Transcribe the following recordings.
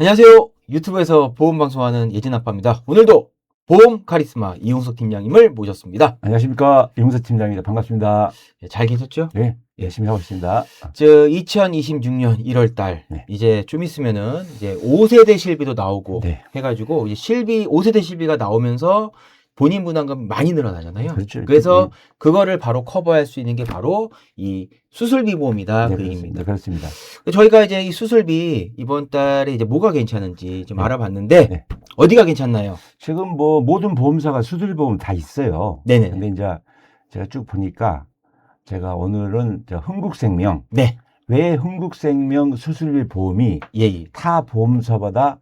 안녕하세요. 유튜브에서 보험 방송하는 예진 아빠입니다. 오늘도 보험 카리스마 이용석 팀장님을 모셨습니다. 안녕하십니까 이용서 팀장입니다. 반갑습니다. 예, 잘 계셨죠? 네, 열심히 하고 있습니다. 저 2026년 1월 달 네. 이제 좀 있으면은 이제 5세대 실비도 나오고 네, 해가지고 이제 실비 5세대 실비가 나오면서 본인 부담감이 많이 늘어나잖아요. 그렇죠. 그래서 그거를 바로 커버할 수 있는 게 바로 이 수술비 보험이다 네, 그. 얘기입니다. 그렇습니다. 저희가 이제 이 수술비 이번 달에 이제 뭐가 괜찮은지 좀 네. 알아봤는데 네. 어디가 괜찮나요? 지금 뭐 모든 보험사가 수술보험 다 있어요. 네네. 근데 이제 제가 쭉 보니까 제가 오늘은 저 흥국생명 네. 왜 흥국생명 수술비 보험이 예, 예. 타 보험사보다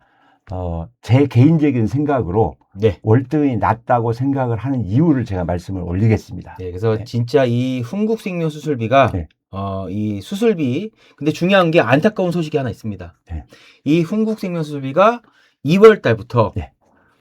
어, 제 개인적인 생각으로 네. 월등히 낮다고 생각을 하는 이유를 제가 말씀을 올리겠습니다. 네, 그래서 네. 진짜 이 흥국생명 수술비가 네. 어, 이 수술비 근데 중요한 게 안타까운 소식이 하나 있습니다. 네. 이 흥국생명 수술비가 2월 달부터 네.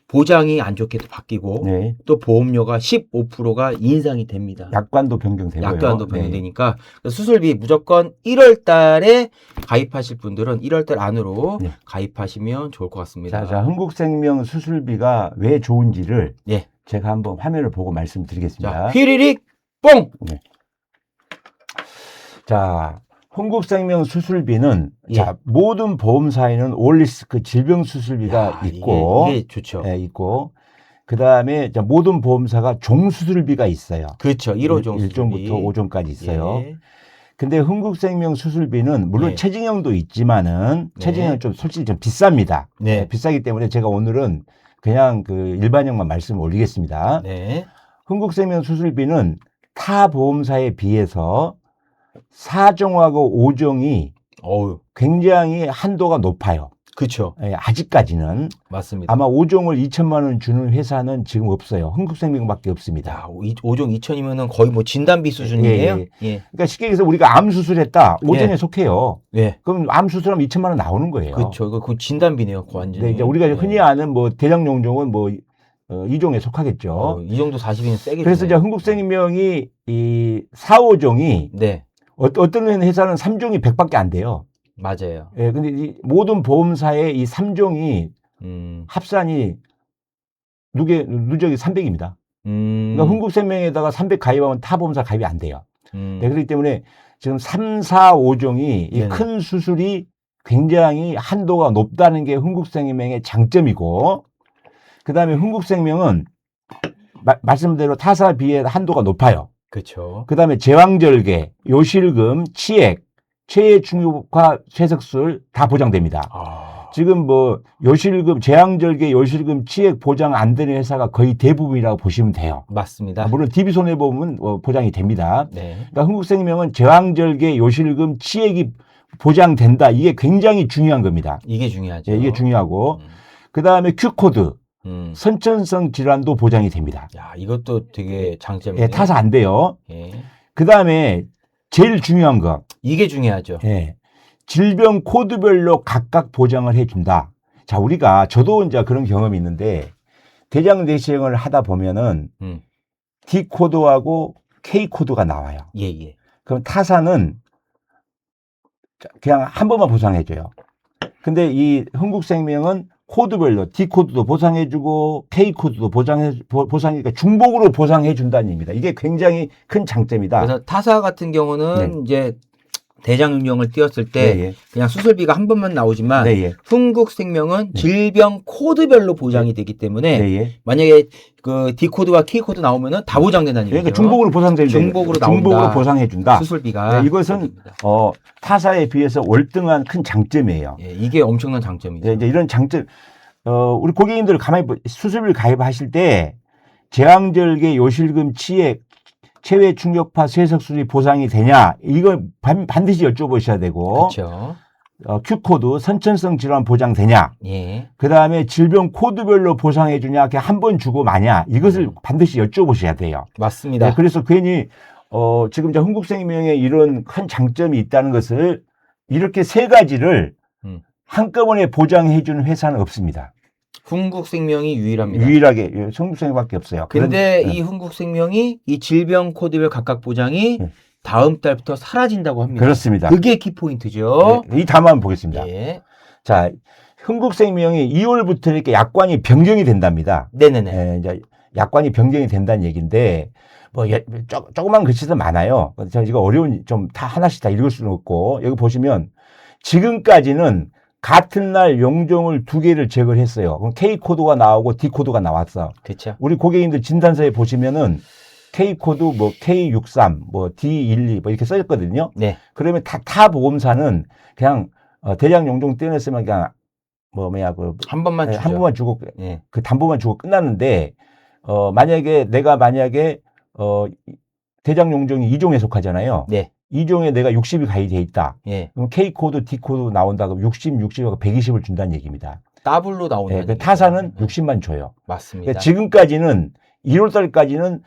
보장이 안 좋게 또 바뀌고 네, 또 보험료가 15%가 인상이 됩니다. 약관도 변경되고요. 약관도 네. 변경되니까 그래서 수술비 무조건 1월 달에 가입하실 분들은 1월 달 안으로 네. 가입하시면 좋을 것 같습니다. 자, 자, 흥국생명 수술비가 왜 좋은지를 예. 제가 한번 화면을 보고 자, 말씀드리겠습니다. 휘리릭 뽕! 자, 흥국생명 수술비는 예. 자, 모든 보험사에는 올리스크 질병 수술비가 야, 있고 이게, 이게 좋죠. 예, 있고 그 다음에 자, 모든 보험사가 종수술비가 있어요. 그렇죠. 1호종 1종부터 5종까지 있어요. 예. 근데 흥국생명 수술비는 물론 예. 체증형도 있지만은 네. 체증형 좀 솔직히 좀 비쌉니다. 네. 예, 비싸기 때문에 제가 오늘은 그냥 그 일반형만 말씀을 올리겠습니다. 네. 흥국생명 수술비는 타 보험사에 비해서 4종하고 5종이 어우, 굉장히 한도가 높아요. 그렇죠. 예, 아직까지는 맞습니다. 아마 5종을 2천만 원 주는 회사는 지금 없어요. 흥국생명밖에 없습니다. 야, 5종 2천이면은 거의 뭐 진단비 수준이에요. 예, 예. 그러니까 쉽게 얘기해서 우리가 암 수술했다. 5종에 예. 속해요. 예. 그럼 암 수술하면 2천만 원 나오는 거예요. 그렇죠. 이거 그 진단비네요. 그 완전히. 네, 이제 우리가 예. 흔히 아는 뭐 대장용종은 뭐 어, 2종에 속하겠죠. 어, 이 정도 40이면 세게. 그래서 이제 주네요. 흥국생명이 이 4, 5종이 네. 어, 어떤 회사는 3종이 100밖에 안 돼요. 맞아요. 예, 근데 이 모든 보험사의 이 3종이 음. 합산이 누계 누적이 300입니다. 음. 그러니까 흥국생명에다가 300 가입하면 타 보험사 가입이 안 돼요. 음. 네, 그렇기 때문에 지금 3, 4, 5종이 이. 큰 수술이 굉장히 한도가 높다는 게 흥국생명의 장점이고, 그 다음에 흥국생명은 마- 말씀대로 타사 비해 한도가 높아요. 그렇죠. 그 다음에 제왕절개, 요실금, 치액, 최애 중요과 쇠석술 다 보장됩니다. 아. 지금 뭐 요실금, 제왕절개, 요실금, 치액 보장 안 되는 회사가 거의 대부분이라고 보시면 돼요. 맞습니다. 아, 물론 DB 손해보험은 어, 보장이 됩니다. 네. 그러니까 흥국생명은 제왕절개, 요실금, 치액이 보장된다. 이게 굉장히 중요한 겁니다. 이게 중요하죠. 예, 이게 중요하고 음. 그 다음에 Q코드, 음. 선천성 질환도 보장이 됩니다. 야, 이것도 되게 장점이네요. 예, 타사 안 돼요. 예. 그 다음에 제일 중요한 거, 이게 중요하죠. 예, 질병 코드별로 각각 보장을 해 준다. 자, 우리가 저도 이제 그런 경험이 있는데 대장 내시경을 하다 보면은 음. D 코드하고 K 코드가 나와요. 예, 예. 그럼 타사는 자, 그냥 한 번만 보상해 줘요. 근데 이 흥국생명은 코드별로 D 코드도 보상해주고 K 코드도 보상해 보- 보상이니까 중복으로 보상해 준다는 얘기입니다. 이게 굉장히 큰 장점이다. 그래서 타사 같은 경우는 이제 대장용령을 띄웠을 때 네, 예. 그냥 수술비가 한 번만 나오지만 네, 예. 흥국생명은 네. 질병 코드별로 보장이 되기 때문에 네, 예. 만약에 그 D 코드와 K 코드 나오면은 다 보장된다는 얘기죠. 그러니까 중복으로 보상된다. 중복으로 나온다. 중복으로 보상해 준다. 수술비가 네, 이것은 어, 타사에 비해서 월등한 큰 장점이에요. 예, 이게 엄청난 장점이죠. 네, 이제 이런 장점, 어, 우리 고객님들 가만히 보- 수술비를 가입하실 때 제왕절개, 요실금, 치액, 체외 충격파 쇠석술이 보상이 되냐 이걸 반, 반드시 여쭤보셔야 되고 그렇죠. 어, Q코드 선천성 질환 보장되냐 예. 그 다음에 질병 코드별로 보상해 주냐 한번 주고 마냐 이것을 음. 반드시 여쭤보셔야 돼요. 맞습니다. 네, 그래서 괜히 어, 지금 이제 흥국생명에 이런 큰 장점이 있다는 것을 이렇게 세 가지를 음. 한꺼번에 보장해 주는 회사는 없습니다. 흥국생명이 유일합니다. 유일하게 예, 성북생밖에 없어요. 근데 그런- 이 흥국생명이 이 질병 코드별 각각 보장이 네. 다음 달부터 사라진다고 합니다. 그렇습니다. 그게 키포인트죠. 네, 이 한번 보겠습니다. 예. 자, 흥국생명이 2월부터 이렇게 약관이 변경이 된답니다. 네네네. 예, 이제 약관이 변경이 된다는 얘기인데 뭐 예, 조, 조그만 글씨도 많아요. 제가 어려운 좀 다 하나씩 다 읽을 수는 없고 여기 보시면 지금까지는 같은 날 용종을 두 개를 제거를 했어요. 그럼 K 코드가 나오고 D 코드가 나왔어. 그렇죠. 우리 고객님들 진단서에 보시면은 K 코드 뭐 K63 뭐 D12 뭐 이렇게 써 있거든요. 네. 그러면 다, 타 보험사는 그냥 어, 대장 용종 떼냈으면 그냥 뭐 뭐야 그한 번만 예, 주죠. 한 번만 주고 예. 그 담보만 주고 끝나는데 어 만약에 내가 만약에 어 대장 용종이 2종에 속하잖아요. 네. 2종에 내가 60이 가입돼 있다. 예. 그럼 K 코드, D 코드 나온다 그럼 60, 60하고 120을 준다는 얘기입니다. 더블로 나오는 예, 그. 타사는 60만 줘요. 맞습니다. 그러니까 지금까지는 1월 달까지는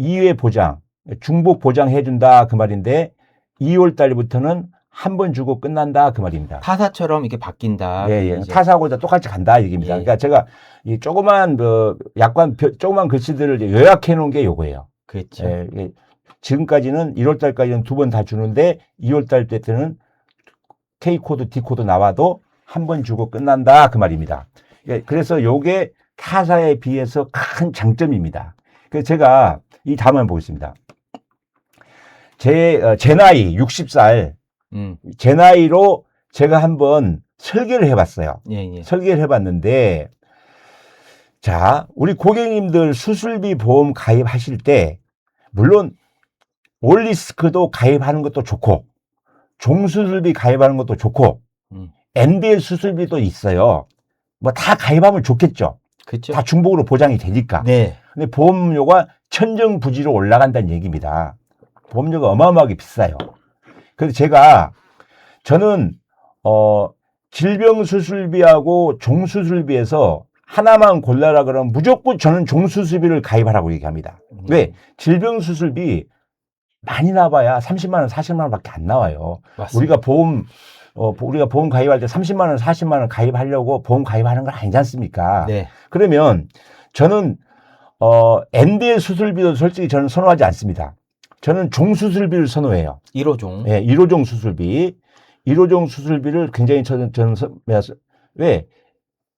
2회 보장, 중복 보장해 준다 그 말인데 2월 달부터는 한 번 주고 끝난다 그 말입니다. 타사처럼 이렇게 바뀐다. 예, 예. 타사하고 다 똑같이 간다 얘기입니다. 예. 그러니까 제가 이 조그만 그 약관 표- 조그만 글씨들을 요약해 놓은 게 요거예요. 그렇죠. 예, 예. 지금까지는 1월 달까지는 두 번 다 주는데 2월 달 때는 K 코드, D 코드 나와도 한 번 주고 끝난다 그 말입니다. 예, 그래서 요게 타사에 비해서 큰 장점입니다. 그래서 제가 이 다음 한번 보겠습니다. 제, 어, 제 나이 60살, 음. 제 나이로 제가 한번 설계를 해봤어요. 예, 예. 설계를 해봤는데, 자, 우리 고객님들 수술비 보험 가입하실 때, 물론 올리스크도 가입하는 것도 좋고, 종수술비 가입하는 것도 좋고, 음. MDL 수술비도 있어요. 뭐 다 가입하면 좋겠죠. 그렇죠. 다 중복으로 보장이 되니까. 네. 근데 보험료가 천정부지로 올라간다는 얘기입니다. 보험료가 어마어마하게 비싸요. 그래서 제가 저는 어 질병 수술비하고 종수술비에서 하나만 골라라 그러면 무조건 저는 종수술비를 가입하라고 얘기합니다. 음. 왜? 질병 수술비 많이 나봐야 30만 원, 40만 원밖에 안 나와요. 맞습니다. 우리가 보험 어 우리가 보험 가입할 때 30만 원, 40만 원 가입하려고 보험 가입하는 건 아니지 않습니까? 네. 그러면 저는 어 MD의 수술비도 솔직히 저는 선호하지 않습니다. 저는 종수술비를 선호해요. 1호종. 예, 1호종 수술비. 1호종 수술비를 굉장히 저는 저는 선- 왜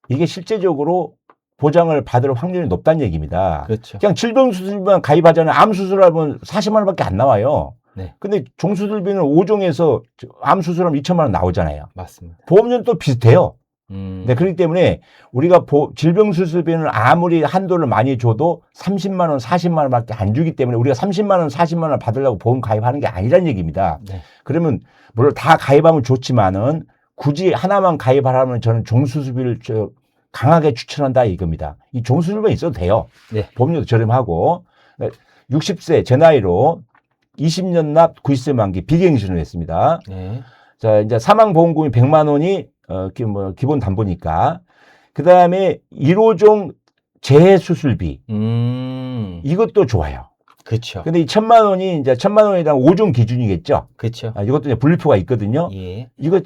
이게 실제적으로 보장을 받을 확률이 높다는 얘기입니다. 그렇죠. 그냥 질병 수술비만 가입하잖아요. 암 수술하면 40만 원밖에 안 나와요. 네. 근데 종수술비는 5종에서 암 수술하면 2천만 원 나오잖아요. 맞습니다. 보험료는 또 비슷해요. 음. 네, 그렇기 때문에 우리가 보- 질병 수술비는 아무리 한도를 많이 줘도 30만 원, 40만 원밖에 안 주기 때문에 우리가 30만 원, 40만 원 받으려고 보험 가입하는 게 아니란 얘기입니다. 네. 그러면 물론 다 가입하면 좋지만은 굳이 하나만 가입하라면 저는 종수술비를 저 강하게 추천한다 이겁니다. 이 종수술비가 있어도 돼요. 네. 보험료도 저렴하고 60세 제 나이로 20년 납 90세 만기 비갱신을 했습니다. 네. 자, 이제 사망 보험금이 100만 원이 어, 기, 뭐, 기본 담보니까. 그 다음에 1호종 재수술비. 음. 이것도 좋아요. 그렇죠. 근데 이 천만 원이 이제 천만 원이랑 5종 기준이겠죠? 그렇죠. 아, 이것도 이제 분리표가 있거든요. 예. 이거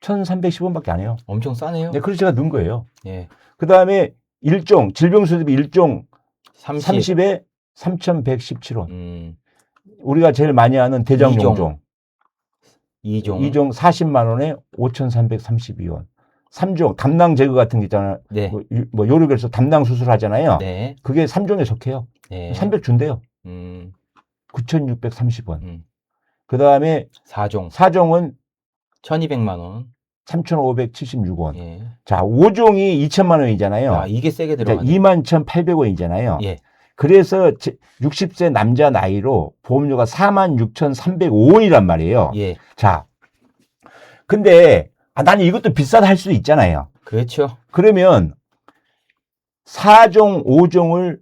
1310원밖에 안 해요. 엄청 싸네요. 네, 그래서 제가 넣은 거예요. 예. 그 다음에 1종, 질병수술비 1종 30. 30 에 3117원. 음. 우리가 제일 많이 하는 대장용종. 2종. 2종 40만 원에 5,332원. 3종 담낭 제거 같은 게 있잖아요. 네. 뭐, 유- 뭐 요르결에서 담낭 수술 하잖아요. 네. 그게 3종에 속해요. 네. 300 준대요. 음. 9,630원. 음. 그 다음에 4종. 4종은 1200만 원. 3,576원. 예. 자, 5종이 2천만 원이잖아요. 아, 이게 세게 들어가네. 21,800원이잖아요. 예. 그래서 60세 남자 나이로 보험료가 46,305원이란 말이에요. 예. 자, 근데 아, 나는 이것도 비싸다 할 수도 있잖아요. 그렇죠. 그러면 4종, 5종을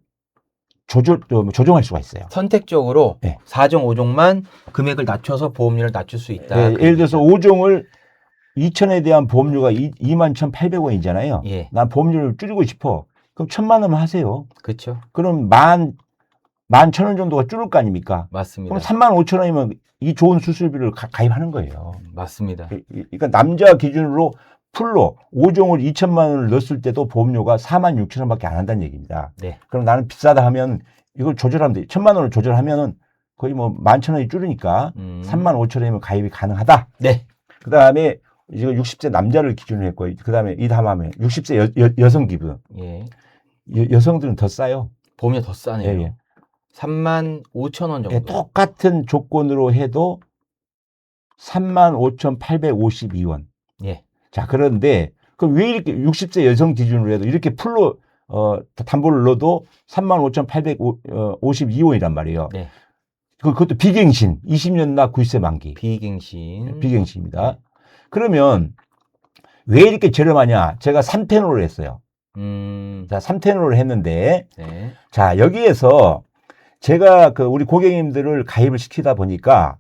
조절, 좀 조정할 수가 있어요. 선택적으로 네. 4종, 5종만 금액을 낮춰서 보험료를 낮출 수 있다. 예, 그 예를 들어서 얘기죠. 5종을 2천에 대한 보험료가 21,800원이잖아요. 예. 난 보험료를 줄이고 싶어. 그럼 천만 원만 하세요. 그렇죠. 그럼 만, 만 천 원 정도가 줄을 거 아닙니까? 맞습니다. 그럼 3만 5천 원이면 이 좋은 수술비를 가, 가입하는 거예요. 맞습니다. 그러니까 남자 기준으로 풀로 5종을 2천만 원을 넣었을 때도 보험료가 4만 6천 원밖에 안 한다는 얘기입니다. 네. 그럼 나는 비싸다 하면 이걸 조절하면 돼. 천만 원을 조절하면은 거의 뭐 만천 원이 줄으니까 음. 3만 5천 원이면 가입이 가능하다. 네. 그 다음에 이거 60세 남자를 기준으로 했고 그 다음에 이 다음에 60세 여, 여, 성 기분 예. 여, 성들은더 싸요. 보험료 더 싸네요. 예, 예. 3만 5천 원 정도. 예, 똑같은 조건으로 해도 35,852원. 예. 자, 그런데 그럼 왜 이렇게 60세 여성 기준으로 해도 이렇게 풀로 어, 담보를 넣어도 35,852원이란 말이에요. 네. 그, 그것도 비갱신, 20년 나 90세 만기. 비갱신. 비갱신입니다. 그러면 왜 이렇게 저렴하냐? 제가 3테너를 했어요. 음. 자, 3테너를 했는데 네. 자, 여기에서 제가 그 우리 고객님들을 가입을 시키다 보니까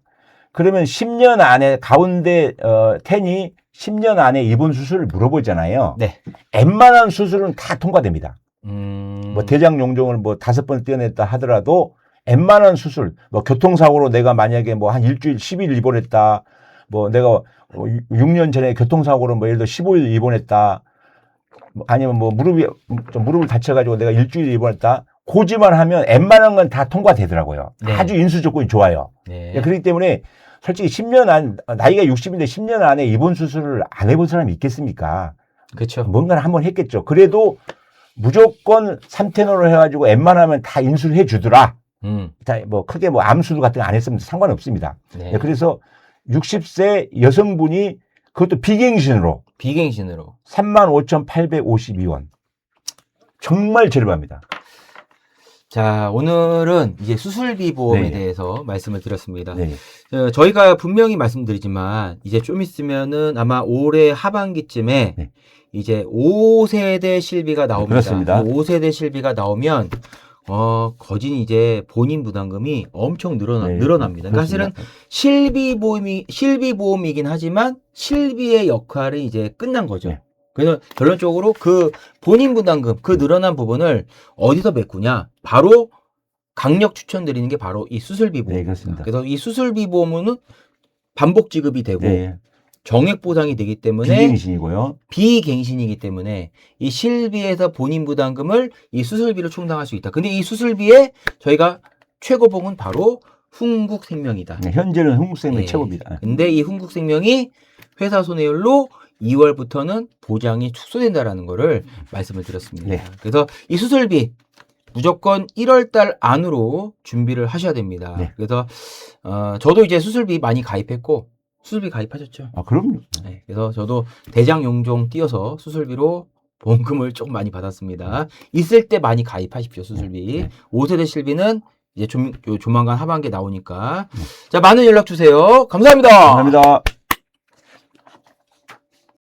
그러면 10년 안에 가운데 어 텐이 10년 안에 입원 수술을 물어보잖아요. 네. 웬만한 수술은 다 통과됩니다. 음. 뭐 대장 용종을 뭐 다섯 번 떼어냈다 하더라도 웬만한 수술, 뭐 교통사고로 내가 만약에 뭐 한 일주일 10일 입원했다. 뭐 내가 6년 전에 교통사고로 뭐 예를 들어 15일 입원했다. 뭐 아니면 뭐 무릎이 좀 무릎을 다쳐가지고 내가 일주일 입원했다. 고지만 하면 웬만한 건 다 통과되더라고요. 네. 아주 인수 조건이 좋아요. 네. 예, 그렇기 때문에 솔직히 10년 안 나이가 60인데 10년 안에 입원 수술을 안 해본 사람이 있겠습니까? 그렇죠. 뭔가를 한번 했겠죠. 그래도 무조건 3테너로 해가지고 웬만하면 다 인수를 해주더라. 음. 다뭐 크게 뭐 암수술 같은 거 안 했으면 상관없습니다. 네. 예, 그래서 60세 여성분이 그것도 비갱신으로 비갱신으로. 35,852원. 정말 저렴합니다. 자, 오늘은 이제 수술비 보험에 네. 대해서 말씀을 드렸습니다. 네. 어, 저희가 분명히 말씀드리지만 이제 좀 있으면은 아마 올해 하반기쯤에 네. 이제 5세대 실비가 나옵니다. 그렇습니다. 5세대 실비가 나오면 어, 거진 이제 본인 부담금이 엄청 늘어나, 네, 늘어납니다. 그러니까 사실은. 실비 보험이 실비 보험이긴 하지만 실비의 역할이 이제 끝난 거죠. 네. 그래서 결론적으로 그 본인 부담금 그 늘어난 부분을 어디서 메꾸냐? 바로 강력 추천드리는 게 바로 이 수술비 보험. 네, 그렇습니다. 그래서 이 수술비 보험은 반복 지급이 되고 네. 정액 보상이 되기 때문에 비갱신이고요. 비갱신이기 때문에 이 실비에서 본인 부담금을 이 수술비로 충당할 수 있다. 근데 이 수술비에 저희가 최고봉은 바로 흥국생명이다. 네, 현재는 흥국생명 네. 최고입니다. 근데 이 흥국생명이 회사 손해율로 2월부터는 보장이 축소된다라는 거를 말씀을 드렸습니다. 네. 그래서 이 수술비 무조건 1월 달 안으로 준비를 하셔야 됩니다. 네. 그래서 어, 저도 이제 수술비 많이 가입했고 수술비 가입하셨죠? 아, 그럼요. 네, 그래서 저도 대장 용종 띄어서 수술비로 보험금을 조금 많이 받았습니다. 있을 때 많이 가입하십시오, 수술비. 네, 네. 5세대 실비는 이제 좀, 요 조만간 하반기에 나오니까. 자, 많은 연락 주세요. 감사합니다. 감사합니다.